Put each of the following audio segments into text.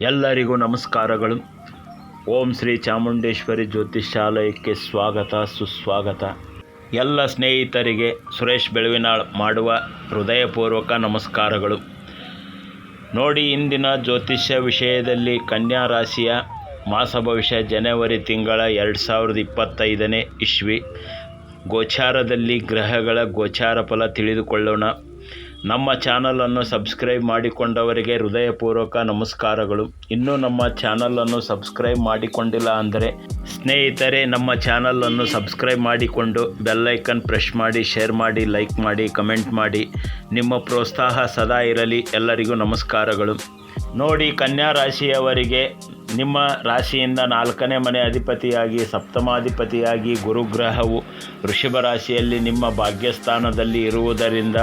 ಎಲ್ಲರಿಗೂ ನಮಸ್ಕಾರಗಳು. ಓಂ ಶ್ರೀ ಚಾಮುಂಡೇಶ್ವರಿ ಜ್ಯೋತಿಷ್ಯಾಲಯಕ್ಕೆ ಸ್ವಾಗತ, ಸುಸ್ವಾಗತ. ಎಲ್ಲ ಸ್ನೇಹಿತರಿಗೆ ಸುರೇಶ್ ಬೆಳವಿನಾಳ್ ಮಾಡುವ ಹೃದಯಪೂರ್ವಕ ನಮಸ್ಕಾರಗಳು. ನೋಡಿ, ಇಂದಿನ ಜ್ಯೋತಿಷ್ಯ ವಿಷಯದಲ್ಲಿ ಕನ್ಯಾ ರಾಶಿಯ ಮಾಸ ಭವಿಷ್ಯ ಜನವರಿ ತಿಂಗಳ ಎರಡು ಸಾವಿರದ ಇಪ್ಪತ್ತೈದನೇ ಇಶ್ವಿ ಗೋಚಾರದಲ್ಲಿ ಗ್ರಹಗಳ ಗೋಚಾರ ಫಲ ತಿಳಿದುಕೊಳ್ಳೋಣ. ನಮ್ಮ ಚಾನಲನ್ನು ಸಬ್ಸ್ಕ್ರೈಬ್ ಮಾಡಿಕೊಂಡವರಿಗೆ ಹೃದಯಪೂರ್ವಕ ನಮಸ್ಕಾರಗಳು. ಇನ್ನೂ ನಮ್ಮ ಚಾನಲನ್ನು ಸಬ್ಸ್ಕ್ರೈಬ್ ಮಾಡಿಕೊಂಡಿಲ್ಲ ಅಂದರೆ ಸ್ನೇಹಿತರೆ, ನಮ್ಮ ಚಾನಲನ್ನು ಸಬ್ಸ್ಕ್ರೈಬ್ ಮಾಡಿಕೊಂಡು ಬೆಲ್ಲೈಕನ್ ಪ್ರೆಸ್ ಮಾಡಿ ಶೇರ್ ಮಾಡಿ ಲೈಕ್ ಮಾಡಿ ಕಮೆಂಟ್ ಮಾಡಿ. ನಿಮ್ಮ ಪ್ರೋತ್ಸಾಹ ಸದಾ ಇರಲಿ. ಎಲ್ಲರಿಗೂ ನಮಸ್ಕಾರಗಳು. ನೋಡಿ, ಕನ್ಯಾ ರಾಶಿಯವರಿಗೆ ನಿಮ್ಮ ರಾಶಿಯಿಂದ ನಾಲ್ಕನೇ ಮನೆ ಅಧಿಪತಿಯಾಗಿ, ಸಪ್ತಮಾಧಿಪತಿಯಾಗಿ ಗುರುಗ್ರಹವು ವೃಷಭ ರಾಶಿಯಲ್ಲಿ ನಿಮ್ಮ ಭಾಗ್ಯಸ್ಥಾನದಲ್ಲಿ ಇರುವುದರಿಂದ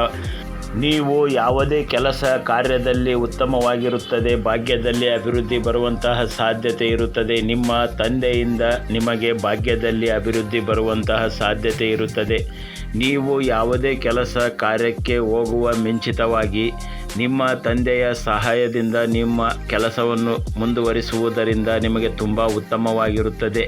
ನೀವು ಯಾವುದೇ ಕೆಲಸ ಕಾರ್ಯದಲ್ಲಿ ಉತ್ತಮವಾಗಿರುತ್ತದೆ, ಭಾಗ್ಯದಲ್ಲಿ ಅಭಿವೃದ್ಧಿ ಬರುವಂತಹ ಸಾಧ್ಯತೆ ಇರುತ್ತದೆ, ನಿಮ್ಮ ತಂದೆಯಿಂದ ನಿಮಗೆ ಭಾಗ್ಯದಲ್ಲಿ ಅಭಿವೃದ್ಧಿ ಬರುವಂತಹ ಸಾಧ್ಯತೆ ಇರುತ್ತದೆ. ನೀವು ಯಾವುದೇ ಕೆಲಸ ಕಾರ್ಯಕ್ಕೆ ಹೋಗುವ ಮಿಂಚಿತವಾಗಿ ನಿಮ್ಮ ತಂದೆಯ ಸಹಾಯದಿಂದ ನಿಮ್ಮ ಕೆಲಸವನ್ನು ಮುಂದುವರಿಸುವುದರಿಂದ ನಿಮಗೆ ತುಂಬ ಉತ್ತಮವಾಗಿರುತ್ತದೆ.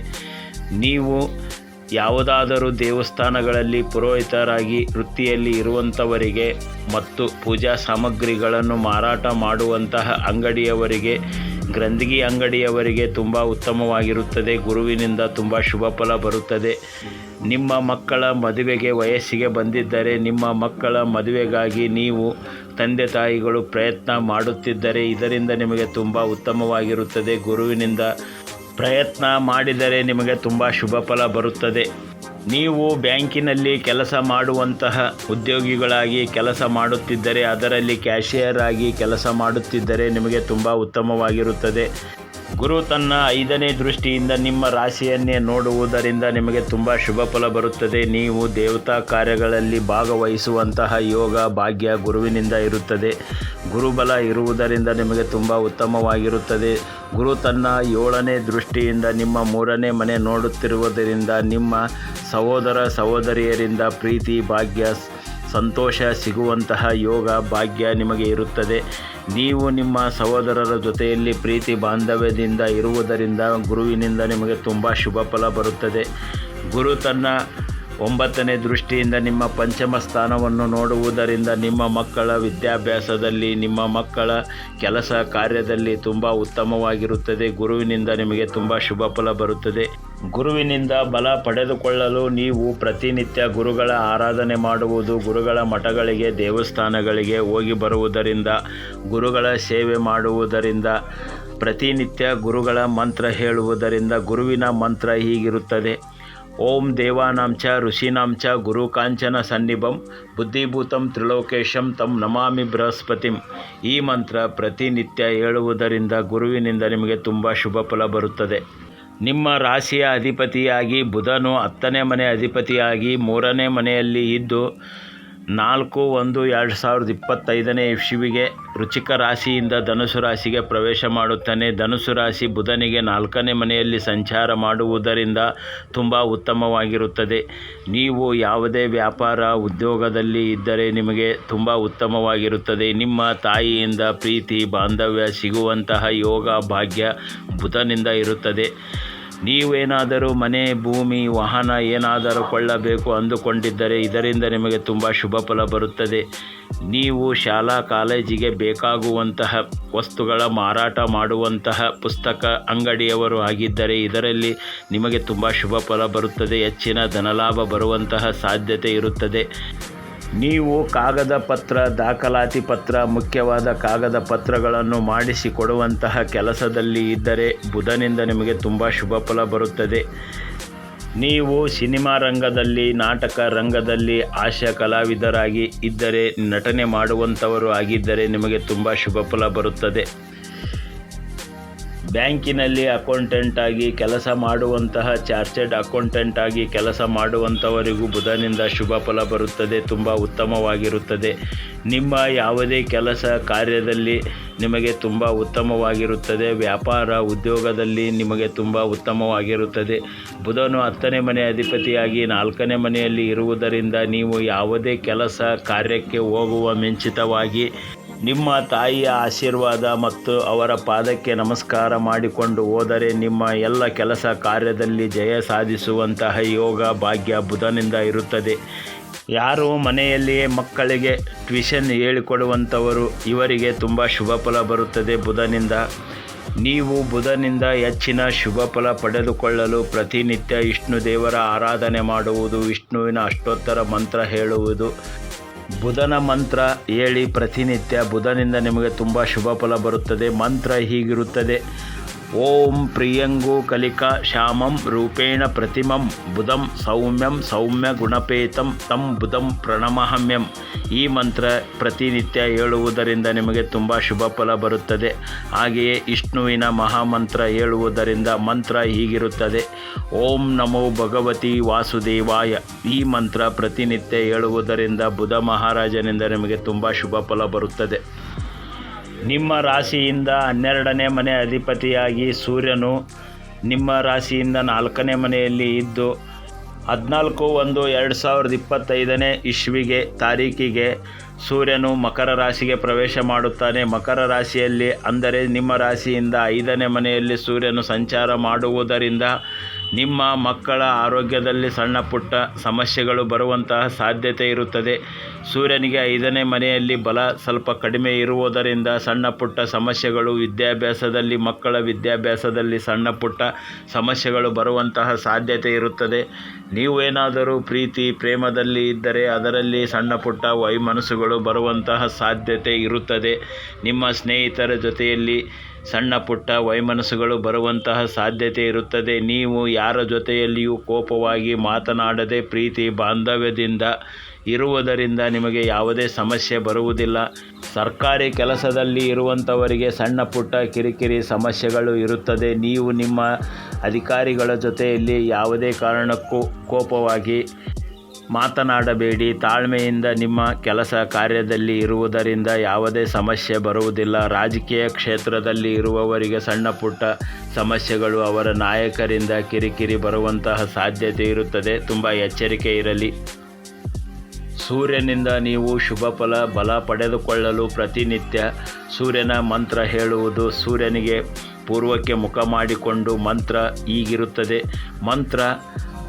ನೀವು ಯಾವುದಾದರೂ ದೇವಸ್ಥಾನಗಳಲ್ಲಿ ಪುರೋಹಿತರಾಗಿ ವೃತ್ತಿಯಲ್ಲಿ ಇರುವಂಥವರಿಗೆ ಮತ್ತು ಪೂಜಾ ಸಾಮಗ್ರಿಗಳನ್ನು ಮಾರಾಟ ಮಾಡುವಂತಹ ಅಂಗಡಿಯವರಿಗೆ, ಗ್ರಂಥಿಗೆ ಅಂಗಡಿಯವರಿಗೆ ತುಂಬ ಉತ್ತಮವಾಗಿರುತ್ತದೆ, ಗುರುವಿನಿಂದ ತುಂಬ ಶುಭ ಫಲ ಬರುತ್ತದೆ. ನಿಮ್ಮ ಮಕ್ಕಳ ಮದುವೆಗೆ ವಯಸ್ಸಿಗೆ ಬಂದಿದ್ದರೆ ನಿಮ್ಮ ಮಕ್ಕಳ ಮದುವೆಗಾಗಿ ನೀವು ತಂದೆ ತಾಯಿಗಳು ಪ್ರಯತ್ನ ಮಾಡುತ್ತಿದ್ದರೆ ಇದರಿಂದ ನಿಮಗೆ ತುಂಬ ಉತ್ತಮವಾಗಿರುತ್ತದೆ. ಗುರುವಿನಿಂದ ಪ್ರಯತ್ನ ಮಾಡಿದರೆ ನಿಮಗೆ ತುಂಬ ಶುಭ ಫಲ ಬರುತ್ತದೆ. ನೀವು ಬ್ಯಾಂಕಿನಲ್ಲಿ ಕೆಲಸ ಮಾಡುವಂತಹ ಉದ್ಯೋಗಿಗಳಾಗಿ ಕೆಲಸ ಮಾಡುತ್ತಿದ್ದರೆ ಅದರಲ್ಲಿ ಕ್ಯಾಶಿಯರ್ ಆಗಿ ಕೆಲಸ ಮಾಡುತ್ತಿದ್ದರೆ ನಿಮಗೆ ತುಂಬ ಉತ್ತಮವಾಗಿರುತ್ತದೆ. ಗುರು ತನ್ನ ಐದನೇ ದೃಷ್ಟಿಯಿಂದ ನಿಮ್ಮ ರಾಶಿಯನ್ನೇ ನೋಡುವುದರಿಂದ ನಿಮಗೆ ತುಂಬ ಶುಭ ಫಲ ಬರುತ್ತದೆ. ನೀವು ದೇವತಾ ಕಾರ್ಯಗಳಲ್ಲಿ ಭಾಗವಹಿಸುವಂತಹ ಯೋಗ ಭಾಗ್ಯ ಗುರುವಿನಿಂದ ಇರುತ್ತದೆ. ಗುರುಬಲ ಇರುವುದರಿಂದ ನಿಮಗೆ ತುಂಬ ಉತ್ತಮವಾಗಿರುತ್ತದೆ. ಗುರು ತನ್ನ ಏಳನೇ ದೃಷ್ಟಿಯಿಂದ ನಿಮ್ಮ ಮೂರನೇ ಮನೆ ನೋಡುತ್ತಿರುವುದರಿಂದ ನಿಮ್ಮ ಸಹೋದರ ಸಹೋದರಿಯರಿಂದ ಪ್ರೀತಿ ಭಾಗ್ಯ ಸಂತೋಷ ಸಿಗುವಂತಹ ಯೋಗ ಭಾಗ್ಯ ನಿಮಗೆ ಇರುತ್ತದೆ. ನೀವು ನಿಮ್ಮ ಸಹೋದರರ ಜೊತೆಯಲ್ಲಿ ಪ್ರೀತಿ ಬಾಂಧವ್ಯದಿಂದ ಇರುವುದರಿಂದ ಗುರುವಿನಿಂದ ನಿಮಗೆ ತುಂಬ ಶುಭ ಫಲ ಬರುತ್ತದೆ. ಗುರು ತನ್ನ ಒಂಬತ್ತನೇ ದೃಷ್ಟಿಯಿಂದ ನಿಮ್ಮ ಪಂಚಮ ಸ್ಥಾನವನ್ನು ನೋಡುವುದರಿಂದ ನಿಮ್ಮ ಮಕ್ಕಳ ವಿದ್ಯಾಭ್ಯಾಸದಲ್ಲಿ, ನಿಮ್ಮ ಮಕ್ಕಳ ಕೆಲಸ ಕಾರ್ಯದಲ್ಲಿ ತುಂಬ ಉತ್ತಮವಾಗಿರುತ್ತದೆ. ಗುರುವಿನಿಂದ ನಿಮಗೆ ತುಂಬ ಶುಭ ಫಲ ಬರುತ್ತದೆ. ಗುರುವಿನಿಂದ ಬಲ ಪಡೆದುಕೊಳ್ಳಲು ನೀವು ಪ್ರತಿನಿತ್ಯ ಗುರುಗಳ ಆರಾಧನೆ ಮಾಡುವುದು, ಗುರುಗಳ ಮಠಗಳಿಗೆ, ದೇವಸ್ಥಾನಗಳಿಗೆ ಹೋಗಿ ಬರುವುದರಿಂದ, ಗುರುಗಳ ಸೇವೆ ಮಾಡುವುದರಿಂದ, ಪ್ರತಿನಿತ್ಯ ಗುರುಗಳ ಮಂತ್ರ ಹೇಳುವುದರಿಂದ ಗುರುವಿನ ಮಂತ್ರ ಹೀಗಿರುತ್ತದೆ. ಓಂ ದೇವಾನಾಂಚ ಋಷೀನಾಂಚ ಗುರು ಕಾಂಚನ ಸನ್ನಿಭಂ ಬುದ್ಧಿಭೂತಂ ತ್ರಿಲೋಕೇಶಂ ತಂ ನಮಾಮಿ ಬೃಹಸ್ಪತಿಂ. ಈ ಮಂತ್ರ ಪ್ರತಿನಿತ್ಯ ಹೇಳುವುದರಿಂದ ಗುರುವಿನಿಂದ ನಿಮಗೆ ತುಂಬ ಶುಭ ಫಲ ಬರುತ್ತದೆ. ನಿಮ್ಮ ರಾಶಿಯ ಅಧಿಪತಿಯಾಗಿ ಬುಧನು ಹತ್ತನೇ ಮನೆ ಅಧಿಪತಿಯಾಗಿ ಮೂರನೇ ಮನೆಯಲ್ಲಿ ಇದ್ದು ನಾಲ್ಕು, ಒಂದು, ಎರಡು ಸಾವಿರದ ಇಪ್ಪತ್ತೈದನೇ ಇಸ್ವಿಗೆ ರುಚಿಕ ರಾಶಿಯಿಂದ ಧನುಸು ರಾಶಿಗೆ ಪ್ರವೇಶ ಮಾಡುತ್ತಾನೆ. ಧನುಸು ರಾಶಿ ಬುಧನಿಗೆ ನಾಲ್ಕನೇ ಮನೆಯಲ್ಲಿ ಸಂಚಾರ ಮಾಡುವುದರಿಂದ ತುಂಬ ಉತ್ತಮವಾಗಿರುತ್ತದೆ. ನೀವು ಯಾವುದೇ ವ್ಯಾಪಾರ ಉದ್ಯೋಗದಲ್ಲಿ ಇದ್ದರೆ ನಿಮಗೆ ತುಂಬ ಉತ್ತಮವಾಗಿರುತ್ತದೆ. ನಿಮ್ಮ ತಾಯಿಯಿಂದ ಪ್ರೀತಿ, ಬಾಂಧವ್ಯ, ಸಿಗುವಂತಹ ಯೋಗ, ಭಾಗ್ಯ ಬುಧನಿಂದ ಇರುತ್ತದೆ. ನೀವೇನಾದರೂ ಮನೆ, ಭೂಮಿ, ವಾಹನ ಏನಾದರೂ ಕೊಳ್ಳಬೇಕು ಅಂದುಕೊಂಡಿದ್ದರೆ ಇದರಿಂದ ನಿಮಗೆ ತುಂಬ ಶುಭ ಫಲ ಬರುತ್ತದೆ. ನೀವು ಶಾಲಾ, ಕಾಲೇಜಿಗೆ ಬೇಕಾಗುವಂತಹ ವಸ್ತುಗಳ ಮಾರಾಟ ಮಾಡುವಂತಹ ಪುಸ್ತಕ ಅಂಗಡಿಯವರು ಆಗಿದ್ದರೆ ಇದರಲ್ಲಿ ನಿಮಗೆ ತುಂಬ ಶುಭ ಫಲ ಬರುತ್ತದೆ. ಹೆಚ್ಚಿನ ಧನಲಾಭ ಬರುವಂತಹ ಸಾಧ್ಯತೆ ಇರುತ್ತದೆ. ನೀವು ಕಾಗದ ಪತ್ರ, ದಾಖಲಾತಿ ಪತ್ರ, ಮುಖ್ಯವಾದ ಕಾಗದ ಪತ್ರಗಳನ್ನು ಮಾಡಿಸಿಕೊಡುವಂತಹ ಕೆಲಸದಲ್ಲಿ ಇದ್ದರೆ ಬುಧನಿಂದ ನಿಮಗೆ ತುಂಬ ಶುಭ ಫಲ ಬರುತ್ತದೆ. ನೀವು ಸಿನಿಮಾ ರಂಗದಲ್ಲಿ, ನಾಟಕ ರಂಗದಲ್ಲಿ ಆಶಾ ಕಲಾವಿದರಾಗಿ ಇದ್ದರೆ, ನಟನೆ ಮಾಡುವಂಥವರು ಆಗಿದ್ದರೆ ನಿಮಗೆ ತುಂಬ ಶುಭ ಫಲ ಬರುತ್ತದೆ. ಬ್ಯಾಂಕಿನಲ್ಲಿ ಅಕೌಂಟೆಂಟ್ ಆಗಿ ಕೆಲಸ ಮಾಡುವಂತಹ ಚಾರ್ಟೆಡ್ ಅಕೌಂಟೆಂಟ್ ಆಗಿ ಕೆಲಸ ಮಾಡುವಂಥವರಿಗೂ ಬುಧನಿಂದ ಶುಭ ಫಲ ಬರುತ್ತದೆ, ತುಂಬ ಉತ್ತಮವಾಗಿರುತ್ತದೆ. ನಿಮ್ಮ ಯಾವುದೇ ಕೆಲಸ ಕಾರ್ಯದಲ್ಲಿ ನಿಮಗೆ ತುಂಬ ಉತ್ತಮವಾಗಿರುತ್ತದೆ, ವ್ಯಾಪಾರ ಉದ್ಯೋಗದಲ್ಲಿ ನಿಮಗೆ ತುಂಬ ಉತ್ತಮವಾಗಿರುತ್ತದೆ. ಬುಧನು ಹತ್ತನೇ ಮನೆ ಅಧಿಪತಿಯಾಗಿ ನಾಲ್ಕನೇ ಮನೆಯಲ್ಲಿ ಇರುವುದರಿಂದ ನೀವು ಯಾವುದೇ ಕೆಲಸ ಕಾರ್ಯಕ್ಕೆ ಹೋಗುವ ಮುಂಚಿತವಾಗಿ ನಿಮ್ಮ ತಾಯಿಯ ಆಶೀರ್ವಾದ ಮತ್ತು ಅವರ ಪಾದಕ್ಕೆ ನಮಸ್ಕಾರ ಮಾಡಿಕೊಂಡು ಹೋದರೆ ನಿಮ್ಮ ಎಲ್ಲ ಕೆಲಸ ಕಾರ್ಯದಲ್ಲಿ ಜಯ ಸಾಧಿಸುವಂತಹ ಯೋಗ ಭಾಗ್ಯ ಬುಧನಿಂದ ಇರುತ್ತದೆ. ಯಾರು ಮನೆಯಲ್ಲಿಯೇ ಮಕ್ಕಳಿಗೆ ಟ್ಯೂಷನ್ ಹೇಳಿಕೊಡುವಂಥವರು ಇವರಿಗೆ ತುಂಬ ಶುಭ ಫಲ ಬರುತ್ತದೆ ಬುಧನಿಂದ. ನೀವು ಬುಧನಿಂದ ಹೆಚ್ಚಿನ ಶುಭ ಫಲ ಪಡೆದುಕೊಳ್ಳಲು ಪ್ರತಿನಿತ್ಯ ವಿಷ್ಣು ದೇವರ ಆರಾಧನೆ ಮಾಡುವುದು, ವಿಷ್ಣುವಿನ ಅಷ್ಟೋತ್ತರ ಮಂತ್ರ ಹೇಳುವುದು. ಬುಧನ ಮಂತ್ರ ಹೇಳಿ ಪ್ರತಿನಿತ್ಯ ಬುಧನಿಂದ ನಿಮಗೆ ತುಂಬ ಶುಭ ಫಲ ಬರುತ್ತದೆ. ಮಂತ್ರ ಹೀಗಿರುತ್ತದೆ. ಓಂ ಪ್ರಿಯಂಗು ಕಲಿಕಾ ಶ್ಯಾಮಂ ರೂಪೇಣ ಪ್ರತಿಮಂ ಬುಧಂ ಸೌಮ್ಯಂ ಸೌಮ್ಯ ಗುಣಪೇತಂ ತಂ ಬುಧಂ ಪ್ರಣಮಹಮ್ಯಂ. ಈ ಮಂತ್ರ ಪ್ರತಿನಿತ್ಯ ಹೇಳುವುದರಿಂದ ನಿಮಗೆ ತುಂಬ ಶುಭ ಫಲ ಬರುತ್ತದೆ. ಹಾಗೆಯೇ ವಿಷ್ಣುವಿನ ಮಹಾಮಂತ್ರ ಹೇಳುವುದರಿಂದ ಮಂತ್ರ ಹೀಗಿರುತ್ತದೆ. ಓಂ ನಮೋ ಭಗವತಿ ವಾಸುದೇವಾಯ. ಈ ಮಂತ್ರ ಪ್ರತಿನಿತ್ಯ ಹೇಳುವುದರಿಂದ ಬುಧ ಮಹಾರಾಜನಿಂದ ನಿಮಗೆ ತುಂಬ ಶುಭ ಫಲ ಬರುತ್ತದೆ. ನಿಮ್ಮ ರಾಶಿಯಿಂದ ಹನ್ನೆರಡನೇ ಮನೆ ಅಧಿಪತಿಯಾಗಿ ಸೂರ್ಯನು ನಿಮ್ಮ ರಾಶಿಯಿಂದ ನಾಲ್ಕನೇ ಮನೆಯಲ್ಲಿ ಇದ್ದು, ಹದಿನಾಲ್ಕು ಒಂದು ಎರಡು ಸಾವಿರದ ಇಪ್ಪತ್ತೈದನೇ ಇಶ್ವಿಗೆ ತಾರೀಕಿಗೆ ಸೂರ್ಯನು ಮಕರ ರಾಶಿಗೆ ಪ್ರವೇಶ ಮಾಡುತ್ತಾನೆ. ಮಕರ ರಾಶಿಯಲ್ಲಿ ಅಂದರೆ ನಿಮ್ಮ ರಾಶಿಯಿಂದ ಐದನೇ ಮನೆಯಲ್ಲಿ ಸೂರ್ಯನು ಸಂಚಾರ ಮಾಡುವುದರಿಂದ ನಿಮ್ಮ ಮಕ್ಕಳ ಆರೋಗ್ಯದಲ್ಲಿ ಸಣ್ಣ ಪುಟ್ಟ ಸಮಸ್ಯೆಗಳು ಬರುವಂತಹ ಸಾಧ್ಯತೆ ಇರುತ್ತದೆ. ಸೂರ್ಯನಿಗೆ ಐದನೇ ಮನೆಯಲ್ಲಿ ಬಲ ಸ್ವಲ್ಪ ಕಡಿಮೆ ಇರುವುದರಿಂದ ಸಣ್ಣ ಪುಟ್ಟ ಸಮಸ್ಯೆಗಳು, ವಿದ್ಯಾಭ್ಯಾಸದಲ್ಲಿ, ಮಕ್ಕಳ ವಿದ್ಯಾಭ್ಯಾಸದಲ್ಲಿ ಸಣ್ಣ ಪುಟ್ಟ ಸಮಸ್ಯೆಗಳು ಬರುವಂತಹ ಸಾಧ್ಯತೆ ಇರುತ್ತದೆ. ನೀವೇನಾದರೂ ಪ್ರೀತಿ, ಪ್ರೇಮದಲ್ಲಿ ಇದ್ದರೆ ಅದರಲ್ಲಿ ಸಣ್ಣ ಪುಟ್ಟ ವೈಮನಸ್ಸುಗಳು ಬರುವಂತಹ ಸಾಧ್ಯತೆ ಇರುತ್ತದೆ. ನಿಮ್ಮ ಸ್ನೇಹಿತರ ಜೊತೆಯಲ್ಲಿ ಸಣ್ಣ ಪುಟ್ಟ ವೈಮನಸ್ಸುಗಳು ಬರುವಂತಹ ಸಾಧ್ಯತೆ ಇರುತ್ತದೆ. ನೀವು ಯಾರ ಜೊತೆಯಲ್ಲಿಯೂ ಕೋಪವಾಗಿ ಮಾತನಾಡದೆ ಪ್ರೀತಿ ಬಾಂಧವ್ಯದಿಂದ ಇರುವುದರಿಂದ ನಿಮಗೆ ಯಾವುದೇ ಸಮಸ್ಯೆ ಬರುವುದಿಲ್ಲ. ಸರ್ಕಾರಿ ಕೆಲಸದಲ್ಲಿ ಇರುವಂಥವರಿಗೆ ಸಣ್ಣ ಪುಟ್ಟ ಕಿರಿಕಿರಿ ಸಮಸ್ಯೆಗಳು ಇರುತ್ತದೆ. ನೀವು ನಿಮ್ಮ ಅಧಿಕಾರಿಗಳ ಜೊತೆಯಲ್ಲಿ ಯಾವುದೇ ಕಾರಣಕ್ಕೂ ಕೋಪವಾಗಿ ಮಾತನಾಡಬೇಡಿ. ತಾಳ್ಮೆಯಿಂದ ನಿಮ್ಮ ಕೆಲಸ ಕಾರ್ಯದಲ್ಲಿ ಇರುವುದರಿಂದ ಯಾವುದೇ ಸಮಸ್ಯೆ ಬರುವುದಿಲ್ಲ. ರಾಜಕೀಯ ಕ್ಷೇತ್ರದಲ್ಲಿ ಇರುವವರಿಗೆ ಸಣ್ಣ ಪುಟ್ಟ ಸಮಸ್ಯೆಗಳು, ಅವರ ನಾಯಕರಿಂದ ಕಿರಿಕಿರಿ ಬರುವಂತಹ ಸಾಧ್ಯತೆ ಇರುತ್ತದೆ. ತುಂಬ ಎಚ್ಚರಿಕೆ ಇರಲಿ. ಸೂರ್ಯನಿಂದ ನೀವು ಶುಭ ಫಲ, ಬಲ ಪಡೆದುಕೊಳ್ಳಲು ಪ್ರತಿನಿತ್ಯ ಸೂರ್ಯನ ಮಂತ್ರ ಹೇಳುವುದು ಸೂರ್ಯನಿಗೆ ಪೂರ್ವಕ್ಕೆ ಮುಖ ಮಾಡಿಕೊಂಡು ಮಂತ್ರ ಈಗಿರುತ್ತದೆ ಮಂತ್ರ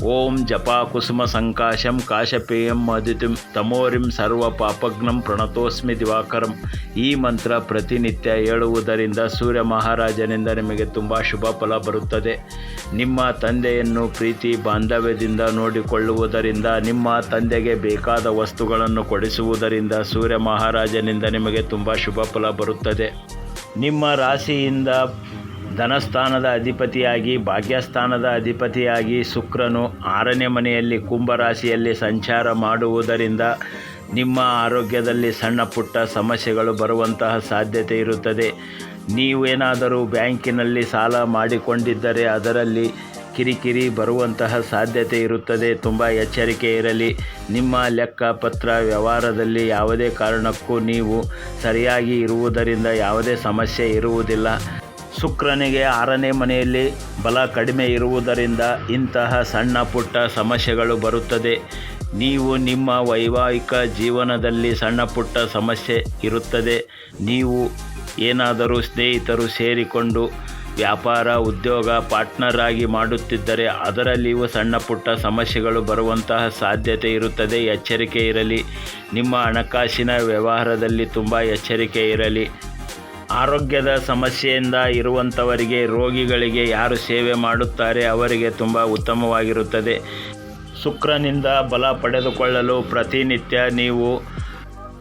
ಓಂ ಜಪಾ ಕುಸುಮ ಸಂಕಾಶಂ ಕಾಶಪೇಯಂ ಅದಿತಿಂ ತಮೋರಿಂ ಸರ್ವ ಪಾಪಗ್ನಂ ಪ್ರಣತೋಸ್ಮಿ ದಿವಾಕರಂ. ಈ ಮಂತ್ರ ಪ್ರತಿನಿತ್ಯ ಹೇಳುವುದರಿಂದ ಸೂರ್ಯ ಮಹಾರಾಜನಿಂದ ನಿಮಗೆ ತುಂಬ ಶುಭ ಫಲ ಬರುತ್ತದೆ. ನಿಮ್ಮ ತಂದೆಯನ್ನು ಪ್ರೀತಿ ಬಾಂಧವ್ಯದಿಂದ ನೋಡಿಕೊಳ್ಳುವುದರಿಂದ, ನಿಮ್ಮ ತಂದೆಗೆ ಬೇಕಾದ ವಸ್ತುಗಳನ್ನು ಕೊಡಿಸುವುದರಿಂದ ಸೂರ್ಯ ಮಹಾರಾಜನಿಂದ ನಿಮಗೆ ತುಂಬ ಶುಭ ಫಲ ಬರುತ್ತದೆ. ನಿಮ್ಮ ರಾಶಿಯಿಂದ ಧನಸ್ಥಾನದ ಅಧಿಪತಿಯಾಗಿ, ಭಾಗ್ಯಸ್ಥಾನದ ಅಧಿಪತಿಯಾಗಿ ಶುಕ್ರನು ಆರನೇ ಮನೆಯಲ್ಲಿ ಕುಂಭರಾಶಿಯಲ್ಲಿ ಸಂಚಾರ ಮಾಡುವುದರಿಂದ ನಿಮ್ಮ ಆರೋಗ್ಯದಲ್ಲಿ ಸಣ್ಣ ಪುಟ್ಟ ಸಮಸ್ಯೆಗಳು ಬರುವಂತಹ ಸಾಧ್ಯತೆ ಇರುತ್ತದೆ. ನೀವೇನಾದರೂ ಬ್ಯಾಂಕಿನಲ್ಲಿ ಸಾಲ ಮಾಡಿಕೊಂಡಿದ್ದರೆ ಅದರಲ್ಲಿ ಕಿರಿಕಿರಿ ಬರುವಂತಹ ಸಾಧ್ಯತೆ ಇರುತ್ತದೆ. ತುಂಬ ಎಚ್ಚರಿಕೆ ಇರಲಿ. ನಿಮ್ಮ ಲೆಕ್ಕಪತ್ರ ವ್ಯವಹಾರದಲ್ಲಿ ಯಾವುದೇ ಕಾರಣಕ್ಕೂ ನೀವು ಸರಿಯಾಗಿ ಇರುವುದರಿಂದ ಯಾವುದೇ ಸಮಸ್ಯೆ ಇರುವುದಿಲ್ಲ. ಶುಕ್ರನಿಗೆ ಆರನೇ ಮನೆಯಲ್ಲಿ ಬಲ ಕಡಿಮೆ ಇರುವುದರಿಂದ ಇಂತಹ ಸಣ್ಣ ಪುಟ್ಟ ಸಮಸ್ಯೆಗಳು ಬರುತ್ತದೆ. ನೀವು ನಿಮ್ಮ ವೈವಾಹಿಕ ಜೀವನದಲ್ಲಿ ಸಣ್ಣ ಪುಟ್ಟ ಸಮಸ್ಯೆ ಇರುತ್ತದೆ. ನೀವು ಏನಾದರೂ ಸ್ನೇಹಿತರು ಸೇರಿಕೊಂಡು ವ್ಯಾಪಾರ, ಉದ್ಯೋಗ, ಪಾರ್ಟ್ನರ್ ಆಗಿ ಮಾಡುತ್ತಿದ್ದರೆ ಅದರಲ್ಲಿಯೂ ಸಣ್ಣ ಪುಟ್ಟ ಸಮಸ್ಯೆಗಳು ಬರುವಂತಹ ಸಾಧ್ಯತೆ ಇರುತ್ತದೆ. ಎಚ್ಚರಿಕೆ ಇರಲಿ. ನಿಮ್ಮ ಹಣಕಾಸಿನ ವ್ಯವಹಾರದಲ್ಲಿ ತುಂಬ ಎಚ್ಚರಿಕೆ ಇರಲಿ. ಆರೋಗ್ಯದ ಸಮಸ್ಯೆಯಿಂದ ಇರುವಂಥವರಿಗೆ ರೋಗಿಗಳಿಗೆ ಯಾರು ಸೇವೆ ಮಾಡುತ್ತಾರೆ ಅವರಿಗೆ ತುಂಬ ಉತ್ತಮವಾಗಿರುತ್ತದೆ. ಶುಕ್ರನಿಂದ ಬಲ ಪಡೆದುಕೊಳ್ಳಲು ಪ್ರತಿನಿತ್ಯ ನೀವು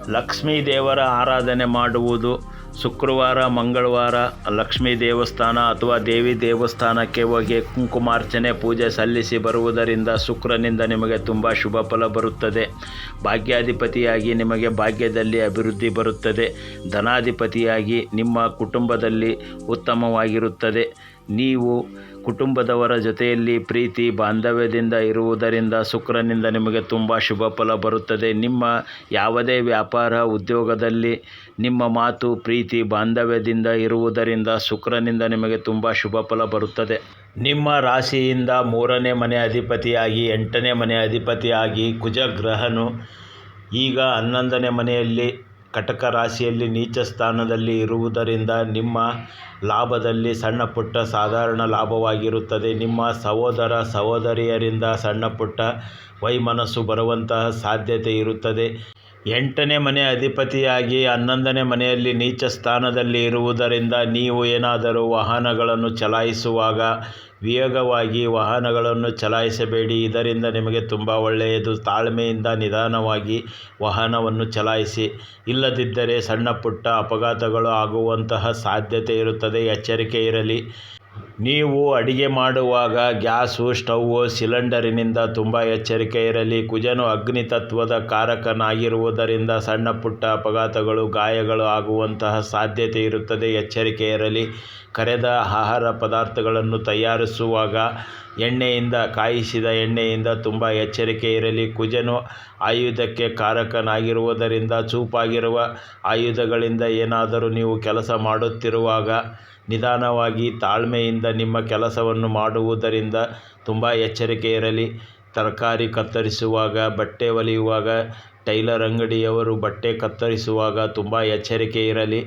ಲಕ್ಷ್ಮೀ ದೇವರ ಆರಾಧನೆ ಮಾಡುವುದು ಶುಕ್ರವಾರ, ಮಂಗಳವಾರ ಲಕ್ಷ್ಮೀ ದೇವಸ್ಥಾನ ಅಥವಾ ದೇವಿ ದೇವಸ್ಥಾನಕ್ಕೆ ಹೋಗಿ ಕುಂಕುಮಾರ್ಚನೆ, ಪೂಜೆ ಸಲ್ಲಿಸಿ ಬರುವುದರಿಂದ ಶುಕ್ರನಿಂದ ನಿಮಗೆ ತುಂಬ ಶುಭ ಫಲ ಬರುತ್ತದೆ. ಭಾಗ್ಯಾಧಿಪತಿಯಾಗಿ ನಿಮಗೆ ಭಾಗ್ಯದಲ್ಲಿ ಅಭಿವೃದ್ಧಿ ಬರುತ್ತದೆ. ಧನಾಧಿಪತಿಯಾಗಿ ನಿಮ್ಮ ಕುಟುಂಬದಲ್ಲಿ ಉತ್ತಮವಾಗಿರುತ್ತದೆ. ನೀವು ಕುಟುಂಬದವರ ಜೊತೆಯಲ್ಲಿ ಪ್ರೀತಿ, ಬಾಂಧವ್ಯದಿಂದ ಇರುವುದರಿಂದ ಶುಕ್ರನಿಂದ ನಿಮಗೆ ತುಂಬ ಶುಭ ಫಲ ಬರುತ್ತದೆ. ನಿಮ್ಮ ಯಾವುದೇ ವ್ಯಾಪಾರ ಉದ್ಯೋಗದಲ್ಲಿ ನಿಮ್ಮ ಮಾತು, ಪ್ರೀತಿ, ಬಾಂಧವ್ಯದಿಂದ ಇರುವುದರಿಂದ ಶುಕ್ರನಿಂದ ನಿಮಗೆ ತುಂಬ ಶುಭ ಫಲ ಬರುತ್ತದೆ. ನಿಮ್ಮ ರಾಶಿಯಿಂದ ಮೂರನೇ ಮನೆ ಅಧಿಪತಿಯಾಗಿ, ಎಂಟನೇ ಮನೆ ಅಧಿಪತಿಯಾಗಿ ಕುಜಗ್ರಹನು ಈಗ ಹನ್ನೊಂದನೇ ಮನೆಯಲ್ಲಿ ಕಟಕ ರಾಶಿಯಲ್ಲಿ ನೀಚ ಸ್ಥಾನದಲ್ಲಿ ಇರುವುದರಿಂದ ನಿಮ್ಮ ಲಾಭದಲ್ಲಿ ಸಣ್ಣ ಪುಟ್ಟ ಸಾಧಾರಣ ಲಾಭವಾಗಿರುತ್ತದೆ. ನಿಮ್ಮ ಸಹೋದರ ಸಹೋದರಿಯರಿಂದ ಸಣ್ಣ ಪುಟ್ಟ ವೈಮನಸ್ಸು ಬರುವಂತಹ ಸಾಧ್ಯತೆ ಇರುತ್ತದೆ. ಎಂಟನೇ ಮನೆ ಅಧಿಪತಿಯಾಗಿ ಹನ್ನೊಂದನೇ ಮನೆಯಲ್ಲಿ ನೀಚ ಸ್ಥಾನದಲ್ಲಿ ಇರುವುದರಿಂದ ನೀವು ಏನಾದರೂ ವಾಹನಗಳನ್ನು ಚಲಾಯಿಸುವಾಗ ವೇಗವಾಗಿ ವಾಹನಗಳನ್ನು ಚಲಾಯಿಸಬೇಡಿ. ಇದರಿಂದ ನಿಮಗೆ ತುಂಬ ಒಳ್ಳೆಯದು. ತಾಳ್ಮೆಯಿಂದ ನಿಧಾನವಾಗಿ ವಾಹನವನ್ನು ಚಲಾಯಿಸಿ. ಇಲ್ಲದಿದ್ದರೆ ಸಣ್ಣ ಪುಟ್ಟ ಅಪಘಾತಗಳು ಆಗುವಂತಹ ಸಾಧ್ಯತೆ ಇರುತ್ತದೆ. ಎಚ್ಚರಿಕೆ ಇರಲಿ. ನೀವು ಅಡಿಗೆ ಮಾಡುವಾಗ ಗ್ಯಾಸು, ಸ್ಟೌವು, ಸಿಲಿಂಡರಿನಿಂದ ತುಂಬ ಎಚ್ಚರಿಕೆ ಇರಲಿ. ಕುಜನು ಅಗ್ನಿ ತತ್ವದ ಕಾರಕನಾಗಿರುವುದರಿಂದ ಸಣ್ಣ ಪುಟ್ಟ ಅಪಘಾತಗಳು, ಗಾಯಗಳು ಆಗುವಂತಹ ಸಾಧ್ಯತೆ ಇರುತ್ತದೆ. ಎಚ್ಚರಿಕೆ ಇರಲಿ. ಕರೆದ ಆಹಾರ ಪದಾರ್ಥಗಳನ್ನು ತಯಾರಿಸುವಾಗ ಎಣ್ಣೆಯಿಂದ, ಕಾಯಿಸಿದ ಎಣ್ಣೆಯಿಂದ ತುಂಬ ಎಚ್ಚರಿಕೆ ಇರಲಿ. ಕುಜನು ಆಯುಧಕ್ಕೆ ಕಾರಕನಾಗಿರುವುದರಿಂದ ಚೂಪಾಗಿರುವ ಆಯುಧಗಳಿಂದ ಏನಾದರೂ ನೀವು ಕೆಲಸ ಮಾಡುತ್ತಿರುವಾಗ ನಿಧಾನವಾಗಿ ತಾಳ್ಮೆಯಿಂದ ನಿಮ್ಮ ಕೆಲಸವನ್ನು ಮಾಡುವುದರಿಂದ ತುಂಬ ಎಚ್ಚರಿಕೆ ಇರಲಿ. ತರಕಾರಿ ಕತ್ತರಿಸುವಾಗ, ಬಟ್ಟೆ ಹೊಲಿಯುವಾಗ ಟೈಲರ್ ಅಂಗಡಿಯವರು ಬಟ್ಟೆ ಕತ್ತರಿಸುವಾಗ ತುಂಬ ಎಚ್ಚರಿಕೆ ಇರಲಿ.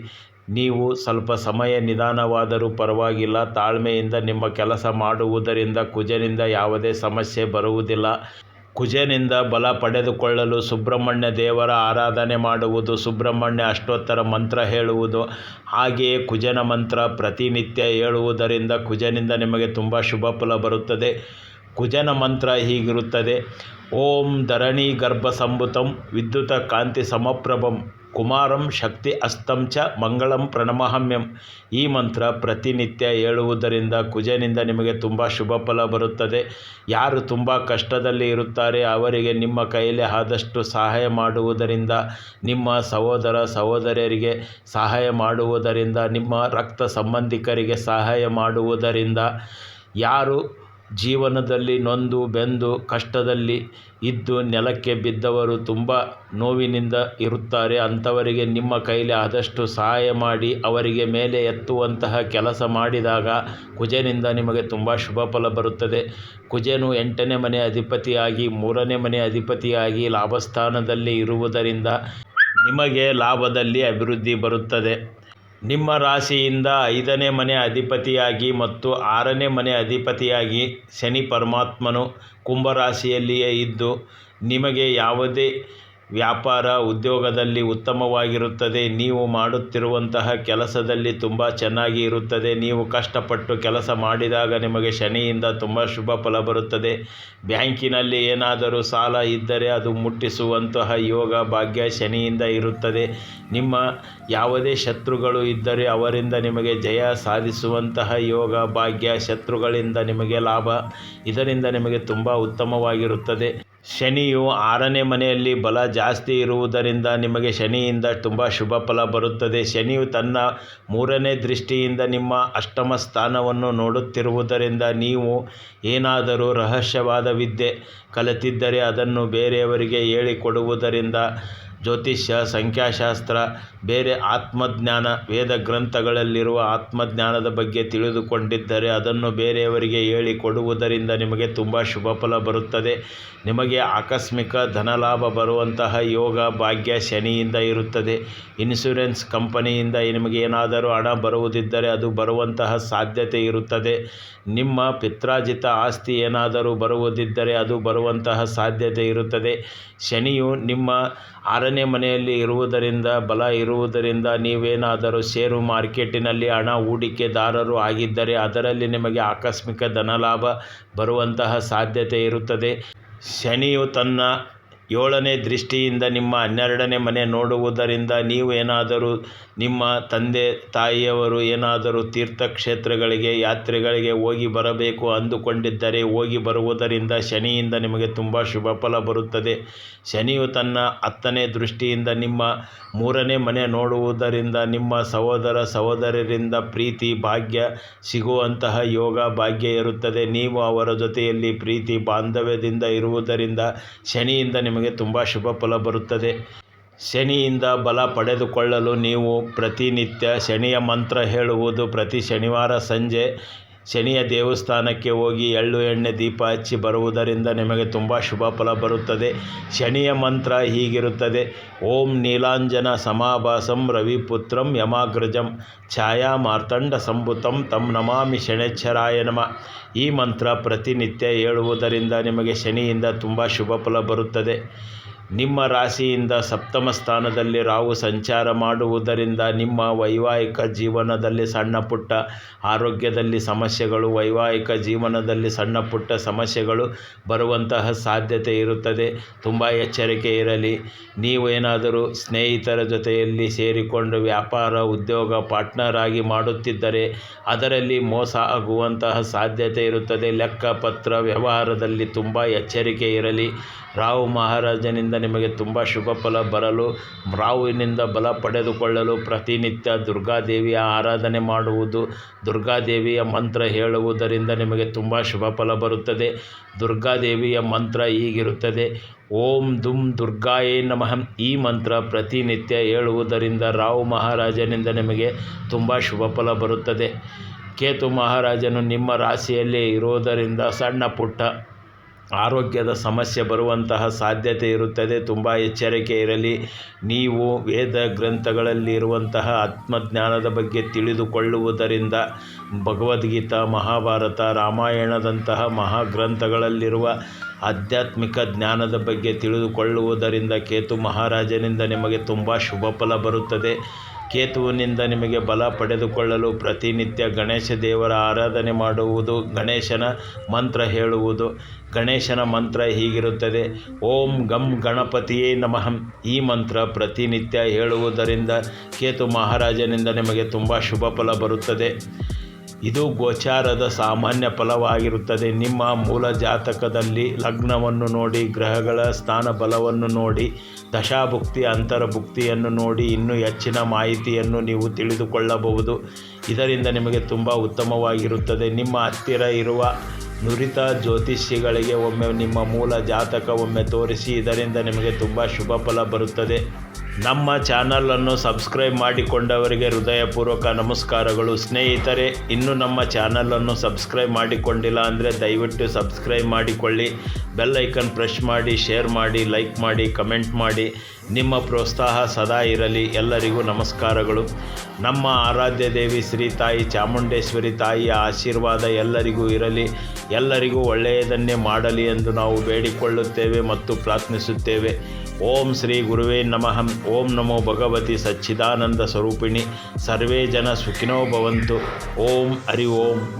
ನೀವು ಸ್ವಲ್ಪ ಸಮಯ ನಿಧಾನವಾದರೂ ಪರವಾಗಿಲ್ಲ. ತಾಳ್ಮೆಯಿಂದ ನಿಮ್ಮ ಕೆಲಸ ಮಾಡುವುದರಿಂದ ಕುಜನಿಂದ ಯಾವುದೇ ಸಮಸ್ಯೆ ಬರುವುದಿಲ್ಲ. ಕುಜನಿಂದ ಬಲ ಪಡೆದುಕೊಳ್ಳಲು ಸುಬ್ರಹ್ಮಣ್ಯ ದೇವರ ಆರಾಧನೆ ಮಾಡುವುದು, ಸುಬ್ರಹ್ಮಣ್ಯ ಅಷ್ಟೋತ್ತರ ಮಂತ್ರ ಹೇಳುವುದು. ಹಾಗೆಯೇ ಕುಜನ ಮಂತ್ರ ಪ್ರತಿನಿತ್ಯ ಹೇಳುವುದರಿಂದ ಕುಜನಿಂದ ನಿಮಗೆ ತುಂಬ ಶುಭ ಫಲ ಬರುತ್ತದೆ. ಕುಜನ ಮಂತ್ರ ಹೀಗಿರುತ್ತದೆ. ಓಂ ಧರಣಿ ಗರ್ಭಸಂಭುತಂ ವಿದ್ಯುತ ಕಾಂತಿ ಸಮಪ್ರಭಂ. ಕುಮಾರಂ ಶಕ್ತಿ ಅಸ್ತಂಚ ಮಂಗಳಂ ಪ್ರಣಮಹಮ್ಯಂ. ಈ ಮಂತ್ರ ಪ್ರತಿನಿತ್ಯ ಹೇಳುವುದರಿಂದ ಕುಜನಿಂದ ನಿಮಗೆ ತುಂಬ ಶುಭ ಫಲ ಬರುತ್ತದೆ. ಯಾರು ತುಂಬ ಕಷ್ಟದಲ್ಲಿ ಇರುತ್ತಾರೆ, ಅವರಿಗೆ ನಿಮ್ಮ ಕೈಯಲ್ಲಿ ಆದಷ್ಟು ಸಹಾಯ ಮಾಡುವುದರಿಂದ, ನಿಮ್ಮ ಸಹೋದರ ಸಹೋದರಿಯರಿಗೆ ಸಹಾಯ ಮಾಡುವುದರಿಂದ, ನಿಮ್ಮ ರಕ್ತ ಸಂಬಂಧಿಕರಿಗೆ ಸಹಾಯ ಮಾಡುವುದರಿಂದ, ಯಾರು ಜೀವನದಲ್ಲಿ ನೊಂದು, ಬೆಂದು, ಕಷ್ಟದಲ್ಲಿ ಇದ್ದು ನೆಲಕ್ಕೆ ಬಿದ್ದವರು ತುಂಬ ನೋವಿನಿಂದ ಇರುತ್ತಾರೆ. ಅಂಥವರಿಗೆ ನಿಮ್ಮ ಕೈಲಿ ಆದಷ್ಟು ಸಹಾಯ ಮಾಡಿ, ಅವರಿಗೆ ಮೇಲೆ ಎತ್ತುವಂತಹ ಕೆಲಸ ಮಾಡಿದಾಗ ಕುಜನಿಂದ ನಿಮಗೆ ತುಂಬ ಶುಭ ಫಲ ಬರುತ್ತದೆ. ಕುಜನು ಎಂಟನೇ ಮನೆ ಅಧಿಪತಿಯಾಗಿ, ಮೂರನೇ ಮನೆ ಅಧಿಪತಿಯಾಗಿ ಲಾಭಸ್ಥಾನದಲ್ಲಿ ಇರುವುದರಿಂದ ನಿಮಗೆ ಲಾಭದಲ್ಲಿ ಅಭಿವೃದ್ಧಿ ಬರುತ್ತದೆ. ನಿಮ್ಮ ರಾಶಿಯಿಂದ ಐದನೇ ಮನೆ ಅಧಿಪತಿಯಾಗಿ ಮತ್ತು ಆರನೇ ಮನೆ ಅಧಿಪತಿಯಾಗಿ ಶನಿ ಪರಮಾತ್ಮನು ಕುಂಭ ರಾಶಿಯಲ್ಲಿಯೇ ಇದ್ದು, ನಿಮಗೆ ಯಾವುದೇ ವ್ಯಾಪಾರ ಉದ್ಯೋಗದಲ್ಲಿ ಉತ್ತಮವಾಗಿರುತ್ತದೆ. ನೀವು ಮಾಡುತ್ತಿರುವಂತಹ ಕೆಲಸದಲ್ಲಿ ತುಂಬ ಚೆನ್ನಾಗಿ ಇರುತ್ತದೆ. ನೀವು ಕಷ್ಟಪಟ್ಟು ಕೆಲಸ ಮಾಡಿದಾಗ ನಿಮಗೆ ಶನಿಯಿಂದ ತುಂಬ ಶುಭ ಫಲ ಬರುತ್ತದೆ. ಬ್ಯಾಂಕಿನಲ್ಲಿ ಏನಾದರೂ ಸಾಲ ಇದ್ದರೆ ಅದು ಮುಟ್ಟಿಸುವಂತಹ ಯೋಗ ಭಾಗ್ಯ ಶನಿಯಿಂದ ಇರುತ್ತದೆ. ನಿಮ್ಮ ಯಾವುದೇ ಶತ್ರುಗಳು ಇದ್ದರೆ ಅವರಿಂದ ನಿಮಗೆ ಜಯ ಸಾಧಿಸುವಂತಹ ಯೋಗ ಭಾಗ್ಯ ಶತ್ರುಗಳಿಂದ ನಿಮಗೆ ಲಾಭ. ಇದರಿಂದ ನಿಮಗೆ ತುಂಬ ಉತ್ತಮವಾಗಿರುತ್ತದೆ. ಶನಿಯು ಆರನೇ ಮನೆಯಲ್ಲಿ ಬಲ ಜಾಸ್ತಿ ಇರುವುದರಿಂದ ನಿಮಗೆ ಶನಿಯಿಂದ ತುಂಬ ಶುಭ ಫಲ ಬರುತ್ತದೆ. ಶನಿಯು ತನ್ನ ಮೂರನೇ ದೃಷ್ಟಿಯಿಂದ ನಿಮ್ಮ ಅಷ್ಟಮ ಸ್ಥಾನವನ್ನು ನೋಡುತ್ತಿರುವುದರಿಂದ ನೀವು ಏನಾದರೂ ರಹಸ್ಯವಾದ ವಿದ್ಯೆ ಕಲಿತಿದ್ದರೆ ಅದನ್ನು ಬೇರೆಯವರಿಗೆ ಹೇಳಿಕೊಡುವುದರಿಂದ ಜ್ಯೋತಿಷ್ಯ, ಸಂಖ್ಯಾಶಾಸ್ತ್ರ, ಬೇರೆ ಆತ್ಮಜ್ಞಾನ, ವೇದ ಗ್ರಂಥಗಳಲ್ಲಿರುವ ಆತ್ಮಜ್ಞಾನದ ಬಗ್ಗೆ ತಿಳಿದುಕೊಂಡಿದ್ದರೆ ಅದನ್ನು ಬೇರೆಯವರಿಗೆ ಹೇಳಿಕೊಡುವುದರಿಂದ ನಿಮಗೆ ತುಂಬ ಶುಭ ಫಲ ಬರುತ್ತದೆ. ನಿಮಗೆ ಆಕಸ್ಮಿಕ ಧನಲಾಭ ಬರುವಂತಹ ಯೋಗ ಭಾಗ್ಯ ಶನಿಯಿಂದ ಇರುತ್ತದೆ. ಇನ್ಶೂರೆನ್ಸ್ ಕಂಪನಿಯಿಂದ ನಿಮಗೆ ಏನಾದರೂ ಹಣ ಬರುವುದಿದ್ದರೆ ಅದು ಬರುವಂತಹ ಸಾಧ್ಯತೆ ಇರುತ್ತದೆ. ನಿಮ್ಮ ಪಿತ್ರಾಜಿತ ಆಸ್ತಿ ಏನಾದರೂ ಬರುವುದಿದ್ದರೆ ಅದು ಬರುವಂತಹ ಸಾಧ್ಯತೆ ಇರುತ್ತದೆ. ಶನಿಯು ನಿಮ್ಮ ಆರನೇ ಮನೆಯಲ್ಲಿ ಇರುವುದರಿಂದ, ಬಲ ಇರುವುದರಿಂದ ನೀವೇನಾದರೂ ಷೇರು ಮಾರ್ಕೆಟಿನಲ್ಲಿ ಹಣ ಹೂಡಿಕೆದಾರರು ಆಗಿದ್ದರೆ ಅದರಲ್ಲಿ ನಿಮಗೆ ಆಕಸ್ಮಿಕ ಧನಲಾಭ ಬರುವಂತಹ ಸಾಧ್ಯತೆ ಇರುತ್ತದೆ. ಶನಿಯು ತನ್ನ ಏಳನೇ ದೃಷ್ಟಿಯಿಂದ ನಿಮ್ಮ ಹನ್ನೆರಡನೇ ಮನೆ ನೋಡುವುದರಿಂದ ನೀವು ಏನಾದರೂ ನಿಮ್ಮ ತಂದೆ, ತಾಯಿಯವರು ಏನಾದರೂ ತೀರ್ಥಕ್ಷೇತ್ರಗಳಿಗೆ, ಯಾತ್ರೆಗಳಿಗೆ ಹೋಗಿ ಬರಬೇಕು ಅಂದುಕೊಂಡಿದ್ದರೆ ಹೋಗಿ ಬರುವುದರಿಂದ ಶನಿಯಿಂದ ನಿಮಗೆ ತುಂಬ ಶುಭ ಫಲ ಬರುತ್ತದೆ. ಶನಿಯು ತನ್ನ ಹತ್ತನೇ ದೃಷ್ಟಿಯಿಂದ ನಿಮ್ಮ ಮೂರನೇ ಮನೆ ನೋಡುವುದರಿಂದ ನಿಮ್ಮ ಸಹೋದರ ಸಹೋದರರಿಂದ ಪ್ರೀತಿ, ಭಾಗ್ಯ ಸಿಗುವಂತಹ ಯೋಗ ಭಾಗ್ಯ ಇರುತ್ತದೆ. ನೀವು ಅವರ ಜೊತೆಯಲ್ಲಿ ಪ್ರೀತಿ, ಬಾಂಧವ್ಯದಿಂದ ಇರುವುದರಿಂದ ಶನಿಯಿಂದ ನಿಮಗೆ ತುಂಬ ಶುಭ ಫಲ ಬರುತ್ತದೆ. ಶನಿಯಿಂದ ಬಲ ಪಡೆದುಕೊಳ್ಳಲು ನೀವು ಪ್ರತಿನಿತ್ಯ ಶನಿಯ ಮಂತ್ರ ಹೇಳುವುದು ಪ್ರತಿ ಶನಿವಾರ ಸಂಜೆ ಶನಿಯ ದೇವಸ್ಥಾನಕ್ಕೆ ಹೋಗಿ ಎಳ್ಳು ಎಣ್ಣೆ ದೀಪ ಹಚ್ಚಿ ಬರುವುದರಿಂದ ನಿಮಗೆ ತುಂಬ ಶುಭ ಫಲ ಬರುತ್ತದೆ. ಶನಿಯ ಮಂತ್ರ ಹೀಗಿರುತ್ತದೆ. ಓಂ ನೀಲಾಂಜನ ಸಮಾಭಾಸಂ ರವಿಪುತ್ರಂ ಯಮಾಗ್ರಜಂ ಛಾಯಾ ಮಾರ್ತಂಡ ಸಂಭುತಂ ತಂ ನಮಾಮಿ ಶನೇಶ್ವರಾಯ ನಮ. ಈ ಮಂತ್ರ ಪ್ರತಿನಿತ್ಯ ಹೇಳುವುದರಿಂದ ನಿಮಗೆ ಶನಿಯಿಂದ ತುಂಬ ಶುಭ ಫಲ ಬರುತ್ತದೆ. ನಿಮ್ಮ ರಾಶಿಯಿಂದ ಸಪ್ತಮ ಸ್ಥಾನದಲ್ಲಿ ರಾಹು ಸಂಚಾರ ಮಾಡುವುದರಿಂದ ನಿಮ್ಮ ವೈವಾಹಿಕ ಜೀವನದಲ್ಲಿ ಸಣ್ಣ ಪುಟ್ಟ ಆರೋಗ್ಯದಲ್ಲಿ ಸಮಸ್ಯೆಗಳು, ವೈವಾಹಿಕ ಜೀವನದಲ್ಲಿ ಸಣ್ಣ ಪುಟ್ಟ ಸಮಸ್ಯೆಗಳು ಬರುವಂತಹ ಸಾಧ್ಯತೆ ಇರುತ್ತದೆ. ತುಂಬ ಎಚ್ಚರಿಕೆ ಇರಲಿ. ನೀವೇನಾದರೂ ಸ್ನೇಹಿತರ ಜೊತೆಯಲ್ಲಿ ಸೇರಿಕೊಂಡು ವ್ಯಾಪಾರ, ಉದ್ಯೋಗ, ಪಾರ್ಟ್ನರ್ ಆಗಿ ಮಾಡುತ್ತಿದ್ದರೆ ಅದರಲ್ಲಿ ಮೋಸ ಆಗುವಂತಹ ಸಾಧ್ಯತೆ ಇರುತ್ತದೆ. ಲೆಕ್ಕಪತ್ರ ವ್ಯವಹಾರದಲ್ಲಿ ತುಂಬ ಎಚ್ಚರಿಕೆ ಇರಲಿ. ರಾಹು ಮಹಾರಾಜನಿಂದ ನಿಮಗೆ ತುಂಬ ಶುಭ ಫಲ ಬರಲು, ರಾಹುವಿನಿಂದ ಬಲ ಪಡೆದುಕೊಳ್ಳಲು ಪ್ರತಿನಿತ್ಯ ದುರ್ಗಾದೇವಿಯ ಆರಾಧನೆ ಮಾಡುವುದು, ದುರ್ಗಾದೇವಿಯ ಮಂತ್ರ ಹೇಳುವುದರಿಂದ ನಿಮಗೆ ತುಂಬ ಶುಭ ಫಲ ಬರುತ್ತದೆ. ದುರ್ಗಾದೇವಿಯ ಮಂತ್ರ ಹೀಗಿರುತ್ತದೆ, ಓಂ ದುಂ ದುರ್ಗಾಯೇ ನಮಃ. ಈ ಮಂತ್ರ ಪ್ರತಿನಿತ್ಯ ಹೇಳುವುದರಿಂದ ರಾಹು ಮಹಾರಾಜನಿಂದ ನಿಮಗೆ ತುಂಬ ಶುಭ ಫಲ ಬರುತ್ತದೆ. ಕೇತು ಮಹಾರಾಜನು ನಿಮ್ಮ ರಾಶಿಯಲ್ಲಿ ಇರುವುದರಿಂದ ಸಣ್ಣ ಪುಟ್ಟ ಆರೋಗ್ಯದ ಸಮಸ್ಯೆ ಬರುವಂತಹ ಸಾಧ್ಯತೆ ಇರುತ್ತದೆ, ತುಂಬ ಎಚ್ಚರಿಕೆ ಇರಲಿ. ನೀವು ವೇದ ಗ್ರಂಥಗಳಲ್ಲಿರುವಂತಹ ಆತ್ಮಜ್ಞಾನದ ಬಗ್ಗೆ ತಿಳಿದುಕೊಳ್ಳುವುದರಿಂದ ಭಗವದ್ಗೀತಾ, ಮಹಾಭಾರತ, ರಾಮಾಯಣದಂತಹ ಮಹಾಗ್ರಂಥಗಳಲ್ಲಿರುವ ಆಧ್ಯಾತ್ಮಿಕ ಜ್ಞಾನದ ಬಗ್ಗೆ ತಿಳಿದುಕೊಳ್ಳುವುದರಿಂದ ಕೇತು ಮಹಾರಾಜನಿಂದ ನಿಮಗೆ ತುಂಬ ಶುಭ ಫಲ ಬರುತ್ತದೆ. ಕೇತುವಿನಿಂದ ನಿಮಗೆ ಬಲ ಪಡೆದುಕೊಳ್ಳಲು ಪ್ರತಿನಿತ್ಯ ಗಣೇಶ ದೇವರ ಆರಾಧನೆ ಮಾಡುವುದು ಗಣೇಶನ ಮಂತ್ರ ಹೇಳುವುದು. ಗಣೇಶನ ಮಂತ್ರ ಹೀಗಿರುತ್ತದೆ. ಓಂ ಗಂ ಗಣಪತಿಯೇ ನಮಃ. ಈ ಮಂತ್ರ ಪ್ರತಿನಿತ್ಯ ಹೇಳುವುದರಿಂದ ಕೇತು ಮಹಾರಾಜನಿಂದ ನಿಮಗೆ ತುಂಬ ಶುಭ ಫಲ ಬರುತ್ತದೆ. ಇದು ಗೋಚಾರದ ಸಾಮಾನ್ಯ ಫಲವಾಗಿರುತ್ತದೆ. ನಿಮ್ಮ ಮೂಲ ಜಾತಕದಲ್ಲಿ ಲಗ್ನವನ್ನು ನೋಡಿ, ಗ್ರಹಗಳ ಸ್ಥಾನ ಬಲವನ್ನು ನೋಡಿ, ದಶಾಭುಕ್ತಿ, ಅಂತರಭುಕ್ತಿಯನ್ನು ನೋಡಿ, ಇನ್ನೂ ಹೆಚ್ಚಿನ ಮಾಹಿತಿಯನ್ನು ನೀವು ತಿಳಿದುಕೊಳ್ಳಬಹುದು. ಇದರಿಂದ ನಿಮಗೆ ತುಂಬ ಉತ್ತಮವಾಗಿರುತ್ತದೆ. ನಿಮ್ಮ ಹತ್ತಿರ ಇರುವ ನುರಿತ ಜ್ಯೋತಿಷಿಗಳಿಗೆ ಒಮ್ಮೆ ನಿಮ್ಮ ಮೂಲ ಜಾತಕ ಒಮ್ಮೆ ತೋರಿಸಿ, ಇದರಿಂದ ನಿಮಗೆ ತುಂಬ ಶುಭ ಫಲ ಬರುತ್ತದೆ. ನಮ್ಮ ಚಾನಲನ್ನು ಸಬ್ಸ್ಕ್ರೈಬ್ ಮಾಡಿಕೊಂಡವರಿಗೆ ಹೃದಯಪೂರ್ವಕ ನಮಸ್ಕಾರಗಳು. ಸ್ನೇಹಿತರೆ, ಇನ್ನೂ ನಮ್ಮ ಚಾನಲನ್ನು ಸಬ್ಸ್ಕ್ರೈಬ್ ಮಾಡಿಕೊಂಡಿಲ್ಲ ಅಂದರೆ ದಯವಿಟ್ಟು ಸಬ್ಸ್ಕ್ರೈಬ್ ಮಾಡಿಕೊಳ್ಳಿ. ಬೆಲ್ ಐಕನ್ ಪ್ರೆಸ್ ಮಾಡಿ, ಶೇರ್ ಮಾಡಿ, ಲೈಕ್ ಮಾಡಿ, ಕಮೆಂಟ್ ಮಾಡಿ. ನಿಮ್ಮ ಪ್ರೋತ್ಸಾಹ ಸದಾ ಇರಲಿ. ಎಲ್ಲರಿಗೂ ನಮಸ್ಕಾರಗಳು. ನಮ್ಮ ಆರಾಧ್ಯ ದೇವಿ ಶ್ರೀ ತಾಯಿ ಚಾಮುಂಡೇಶ್ವರಿ ತಾಯಿಯ ಆಶೀರ್ವಾದ ಎಲ್ಲರಿಗೂ ಇರಲಿ. ಎಲ್ಲರಿಗೂ ಒಳ್ಳೆಯದನ್ನೇ ಮಾಡಲಿ ಎಂದು ನಾವು ಬೇಡಿಕೊಳ್ಳುತ್ತೇವೆ ಮತ್ತು ಪ್ರಾರ್ಥಿಸುತ್ತೇವೆ. ಓಂ ಶ್ರೀ ಗುರುವೇ ನಮಃ. ಓಂ ನಮೋ ಭಗವತಿ ಸಚ್ಚಿದಾನಂದ ಸ್ವರೂಪಿಣಿ. ಸರ್ವೇ ಜನ ಸುಖಿನೋ ಭವಂತು. ಓಂ ಹರಿ ಓಂ.